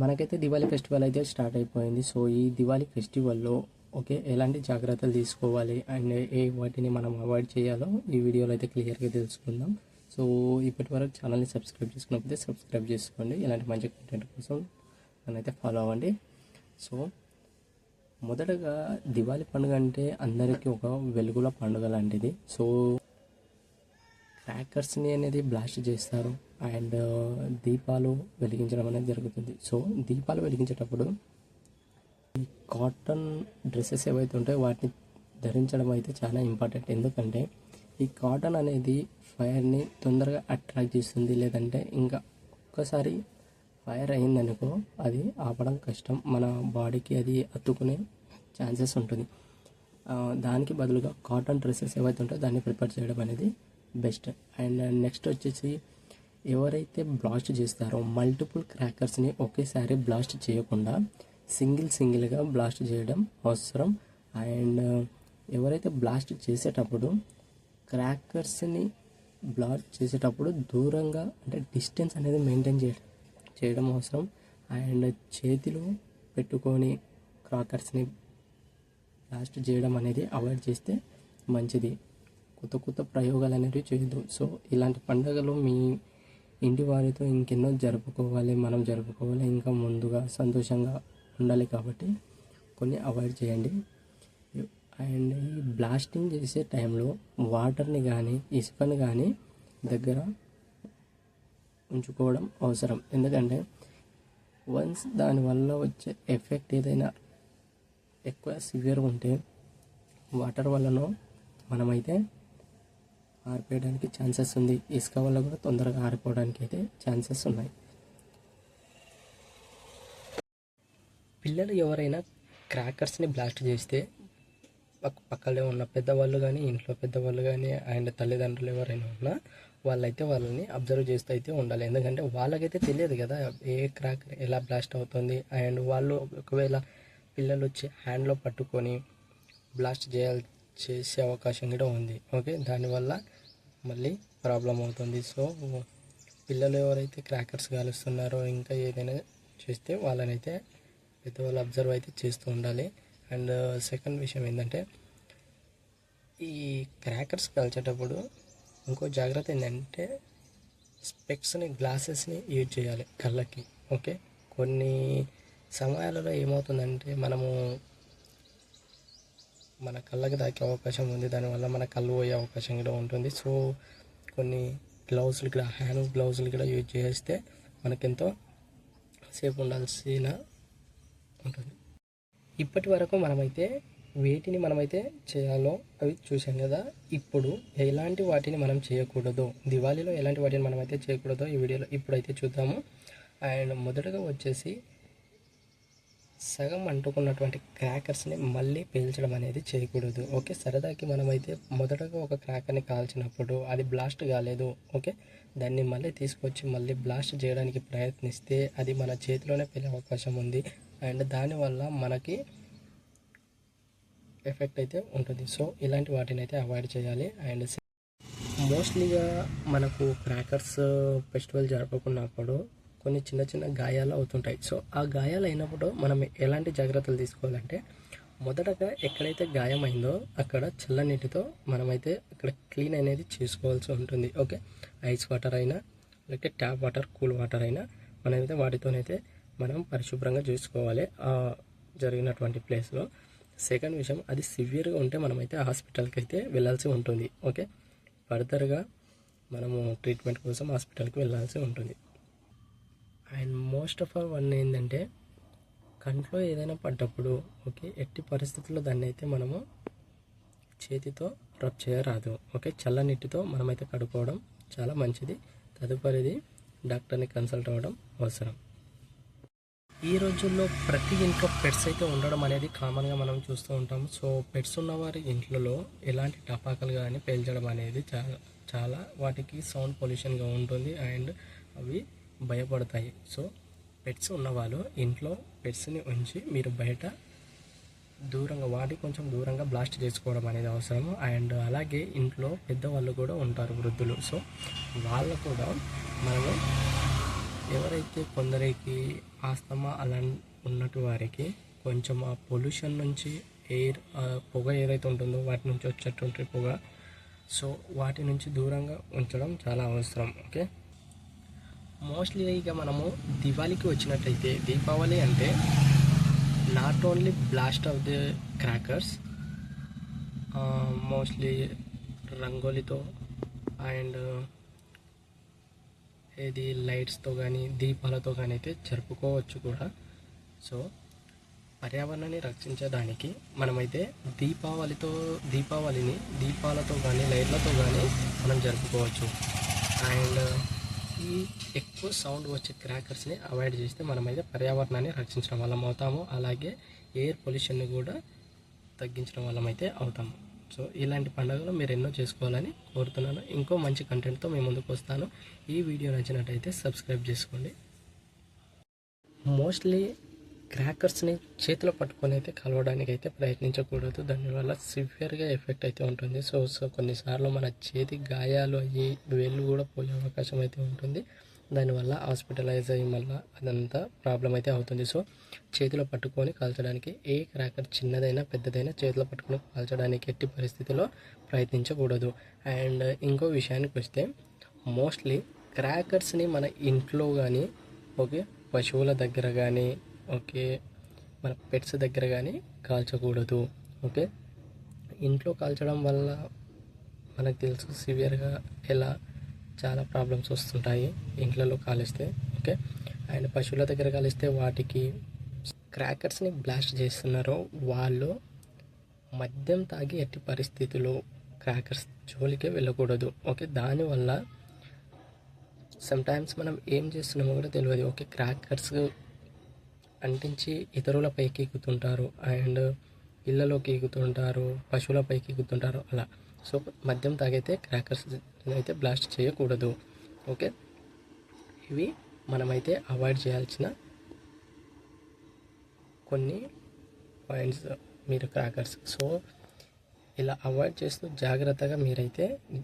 మనకైతే దివాళీ ఫెస్టివల్ అయితే స్టార్ట్ అయిపోయింది. సో ఈ దివాళీ ఫెస్టివల్లో ఓకే ఎలాంటి జాగ్రత్తలు తీసుకోవాలి అండ్ ఏ వాటిని మనం అవాయిడ్ చేయాలో ఈ వీడియోలో అయితే క్లియర్గా తెలుసుకుందాం. సో ఇప్పటి వరకు ఛానల్ని సబ్స్క్రైబ్ చేసుకున్నప్పుడు సబ్స్క్రైబ్ చేసుకోండి. ఇలాంటి మంచి కంటెంట్ కోసం నన్నైతే ఫాలో అవ్వండి. సో మొదటగా దివాళీ పండుగ అంటే అందరికీ ఒక వెలుగుల పండుగ లాంటిది. సో క్రాకర్స్ని అనేది బ్లాస్ట్ చేస్తారు. అండ్ uh, దీపాలు వెలిగించడం అనేది జరుగుతుంది. సో దీపాలు వెలిగించేటప్పుడు ఈ కాటన్ డ్రెస్సెస్ ఏవైతే ఉంటాయో వాటిని ధరించడం అయితే చాలా ఇంపార్టెంట్ ఎందుకంటే ఈ కాటన్ అనేది ఫైర్ని తొందరగా అట్రాక్ట్ చేస్తుంది. లేదంటే ఇంకా ఒక్కసారి ఫైర్ అయిందనుకో అది ఆపడం కష్టం. మన బాడీకి అది అతుకునే ఛాన్సెస్ ఉంటుంది. Uh, దానికి బదులుగా కాటన్ డ్రెస్సెస్ ఏవైతే ఉంటాయో దాన్ని ప్రిపేర్ చేయడం అనేది బెస్ట్. అండ్ నెక్స్ట్ వచ్చేసి ఎవరైతే బ్లాస్ట్ చేస్తారో మల్టిపుల్ క్రాకర్స్ని ఒకేసారి బ్లాస్ట్ చేయకుండా సింగిల్ సింగిల్గా బ్లాస్ట్ చేయడం అవసరం. అండ్ ఎవరైతే బ్లాస్ట్ చేసేటప్పుడు క్రాకర్స్ని బ్లాస్ట్ చేసేటప్పుడు దూరంగా అంటే డిస్టెన్స్ అనేది మెయింటైన్ చేయడం చేయడం అవసరం. అండ్ చేతిలో పెట్టుకొని క్రాకర్స్ని బ్లాస్ట్ చేయడం అనేది అవాయిడ్ చేస్తే మంచిది. కొత్త కొత్త ప్రయోగాలు అనేవి చేయొద్దు సో ఇలాంటి పండుగలు మీ ఇంటి వారితో ఇంకెన్నో జరుపుకోవాలి మనం జరుపుకోవాలి. ఇంకా ముందుగా సంతోషంగా ఉండాలి కాబట్టి కొన్ని అవాయిడ్ చేయండి. అండ్ ఈ బ్లాస్టింగ్ చేసే టైంలో వాటర్ని కానీ ఇసుకని కానీ దగ్గర ఉంచుకోవడం అవసరం. ఎందుకంటే వన్స్ దానివల్ల వచ్చే ఎఫెక్ట్ ఏదైనా ఎక్కువ సివియర్ ఉంటే వాటర్ వల్లనో మనమైతే ఆరిపోయడానికి ఛాన్సెస్ ఉంది. ఇసుక వల్ల కూడా తొందరగా ఆరిపోవడానికి అయితే ఛాన్సెస్ ఉన్నాయి. పిల్లలు ఎవరైనా క్రాకర్స్ని బ్లాస్ట్ చేస్తే పక్కనే ఉన్న పెద్దవాళ్ళు కానీ ఇంట్లో పెద్దవాళ్ళు కానీ అండ్ తల్లిదండ్రులు ఎవరైనా ఉన్నా వాళ్ళైతే వాళ్ళని అబ్జర్వ్ చేస్తూ అయితే ఉండాలి. ఎందుకంటే వాళ్ళకైతే తెలియదు కదా ఏ క్రాకర్ ఎలా బ్లాస్ట్ అవుతుంది. అండ్ వాళ్ళు ఒకవేళ పిల్లలు వచ్చి హ్యాండ్లో పట్టుకొని బ్లాస్ట్ చేయాలి చేసే అవకాశం కూడా ఉంది. ఓకే? దానివల్ల మళ్ళీ ప్రాబ్లం అవుతుంది. సో పిల్లలు ఎవరైతే క్రాకర్స్ కాలుస్తున్నారో ఇంకా ఏదైనా చేస్తే వాళ్ళనైతే పెద్దవాళ్ళు అబ్జర్వ్ అయితే చేస్తూ ఉండాలి. అండ్ సెకండ్ విషయం ఏంటంటే ఈ క్రాకర్స్ కాల్చేటప్పుడు ఇంకో జాగ్రత్త ఏంటంటే స్పెక్స్ని గ్లాసెస్ని యూజ్ చేయాలి కళ్ళకి. ఓకే? కొన్ని సమయాలలో ఏమవుతుందంటే మనము మన కళ్ళకి తాకే అవకాశం ఉంది. దానివల్ల మన కళ్ళు పోయే అవకాశం కూడా ఉంటుంది. సో కొన్ని గ్లౌజులు కూడా హ్యాండ్ గ్లౌజులు కూడా యూజ్ చేస్తే మనకెంతో సేపు ఉండాల్సిన ఉంటుంది. ఇప్పటి వరకు మనమైతే వేటిని మనమైతే చేయాలో అవి చూసాం కదా. ఇప్పుడు ఎలాంటి వాటిని మనం చేయకూడదు? దివాళీలో ఎలాంటి వాటిని మనమైతే చేయకూడదో ఈ వీడియోలో ఇప్పుడైతే చూద్దాము. అండ్ మొదటగా వచ్చేసి సగం అంటుకున్నటువంటి క్రాకర్స్ని మళ్ళీ పేల్చడం అనేది చేయకూడదు. ఓకే? సరదాకి మనమైతే మొదటగా ఒక క్రాకర్ని కాల్చినప్పుడు అది బ్లాస్ట్ కాలేదు. ఓకే? దాన్ని మళ్ళీ తీసుకొచ్చి మళ్ళీ బ్లాస్ట్ చేయడానికి ప్రయత్నిస్తే అది మన చేతిలోనే పెళ్ళే అవకాశం ఉంది. అండ్ దానివల్ల మనకి ఎఫెక్ట్ అయితే ఉంటుంది. సో ఇలాంటి వాటిని అయితే అవాయిడ్ చేయాలి. అండ్ మోస్ట్లీగా మనకు క్రాకర్స్ ఫెస్టివల్ జరుపుకున్నప్పుడు కొన్ని చిన్న చిన్న గాయాలు అవుతుంటాయి. సో ఆ గాయాలు అయినప్పుడు మనం ఎలాంటి జాగ్రత్తలు తీసుకోవాలంటే మొదటగా ఎక్కడైతే గాయమైందో అక్కడ చల్లనీటితో మనమైతే అక్కడ క్లీన్ అనేది చేసుకోవాల్సి ఉంటుంది. ఓకే? ఐస్ వాటర్ అయినా లేకపోతే ట్యాప్ వాటర్ కూల్ వాటర్ అయినా మనమైతే వాటితోనైతే మనం పరిశుభ్రంగా చూసుకోవాలి. ఆ జరిగినటువంటి ప్లేస్లో. సెకండ్ విషయం అది సివియర్గా ఉంటే మనమైతే హాస్పిటల్కి అయితే వెళ్ళాల్సి ఉంటుంది. ఓకే? ఫర్దర్గా మనము ట్రీట్మెంట్ కోసం హాస్పిటల్కి వెళ్ళాల్సి ఉంటుంది. And most of all one ఏంటంటే కంట్లో ఏదైనా పడ్డప్పుడు ఓకే ఎట్టి పరిస్థితుల్లో దాన్ని అయితే మనము చేతితో రబ్ చేయరాదు. ఓకే చల్లనీటితో మనమైతే కడుక్కోవడం చాలా మంచిది. తదుపరిది డాక్టర్ని కన్సల్ట్ అవ్వడం అవసరం. ఈ రోజుల్లో ప్రతి ఇంట్లో పెట్స్ అయితే ఉండడం అనేది కామన్గా మనం చూస్తూ ఉంటాం. సో పెట్స్ ఉన్నవారి ఇంట్లో ఎలాంటి టపాకలు కానీ పేల్చడం అనేది చాలా చాలా వాటికి సౌండ్ పొల్యూషన్గా ఉంటుంది. అండ్ అవి భయపడతాయి. సో పెట్స్ ఉన్నవాళ్ళు ఇంట్లో పెట్స్ని ఉంచి మీరు బయట దూరంగా వాటి కొంచెం దూరంగా బ్లాస్ట్ చేసుకోవడం అనేది అవసరం అండ్ అలాగే ఇంట్లో పెద్దవాళ్ళు కూడా ఉంటారు వృద్ధులు. సో వాళ్ళు కూడా మనము ఎవరైతే కొందరికి ఆస్తమా అలా ఉన్నటు వారికి కొంచెం ఆ పొల్యూషన్ నుంచి ఎయిర్ పొగ ఏదైతే ఉంటుందో వాటి నుంచి వచ్చేటువంటి పొగ సో వాటి నుంచి దూరంగా ఉంచడం చాలా అవసరం. ఓకే? మోస్ట్లీ ఇక మనము దివాళీకి వచ్చినట్టయితే దీపావళి అంటే not only blast of the crackers mostly రంగోలితో and ఏది లైట్స్తో కానీ దీపాలతో కానీ అయితే జరుపుకోవచ్చు కూడా. సో పర్యావరణాన్ని రక్షించడానికి మనమైతే దీపావళితో దీపావళిని దీపాలతో కానీ లైట్లతో కానీ మనం జరుపుకోవచ్చు. అండ్ ఈ ఎక్కువ సౌండ్ వచ్చే క్రాకర్స్ని అవాయిడ్ చేస్తే మనమైతే పర్యావరణాన్ని రక్షించడం వల్ల అవుతాము. అలాగే ఎయిర్ పొల్యూషన్ని కూడా తగ్గించడం వల్ల అయితే అవుతాము. సో ఇలాంటి పండుగలు మీరు ఎన్నో చేసుకోవాలని కోరుతున్నాను. ఇంకో మంచి కంటెంట్తో మేము ముందుకు వస్తాను. ఈ వీడియో నచ్చినట్టయితే సబ్స్క్రైబ్ చేసుకోండి. మోస్ట్లీ క్రాకర్స్ని చేతిలో పట్టుకొని అయితే కలవడానికి అయితే ప్రయత్నించకూడదు. దానివల్ల సివియర్గా ఎఫెక్ట్ అయితే ఉంటుంది. సో సో కొన్నిసార్లు మన చేతి గాయాలు అయ్యి వేళ్ళు కూడా పోయే అవకాశం అయితే ఉంటుంది. దానివల్ల హాస్పిటలైజ్ అయ్యి మళ్ళీ అదంతా ప్రాబ్లం అయితే అవుతుంది. సో చేతిలో పట్టుకొని కాల్చడానికి ఏ క్రాకర్ చిన్నదైనా పెద్దదైనా చేతిలో పట్టుకొని కాల్చడానికి ఎట్టి పరిస్థితిలో ప్రయత్నించకూడదు. అండ్ ఇంకో విషయానికి వస్తే మోస్ట్లీ క్రాకర్స్ని మన ఇంట్లో కానీ ఓకే పశువుల దగ్గర కానీ ఓకే. మన పెట్స్ దగ్గర కానీ కాల్చకూడదు. ఓకే. ఇంట్లో కాల్చడం వల్ల మనకు తెలుసు సివియర్గా ఎలా చాలా ప్రాబ్లమ్స్ వస్తుంటాయి ఇంట్లలో కాలిస్తే. ఓకే. అండ్ పశువుల దగ్గర కాలిస్తే వాటికి క్రాకర్స్ని బ్లాస్ట్ చేస్తున్నారో వాళ్ళు మద్యం తాగి ఎట్టి పరిస్థితుల్లో క్రాకర్స్ జోలికే వెళ్ళకూడదు. ఓకే. దానివల్ల సమ్టైమ్స్ మనం ఏం చేస్తున్నామో కూడా తెలియదు. ఓకే. క్రాకర్స్ అంటించి ఇతరులపైకి ఎక్కుతుంటారు. అండ్ ఇళ్ళలోకి ఎక్కుతుంటారు పశువులపైకి ఎక్కుతుంటారు అలా. సో మద్యం తాగైతే క్రాకర్స్ అయితే బ్లాస్ట్ చేయకూడదు. ఓకే? ఇవి మనమైతే అవాయిడ్ చేయాల్సిన కొన్ని పాయింట్స్ మీరు క్రాకర్స్. సో ఇలా అవాయిడ్ చేస్తూ జాగ్రత్తగా మీరైతే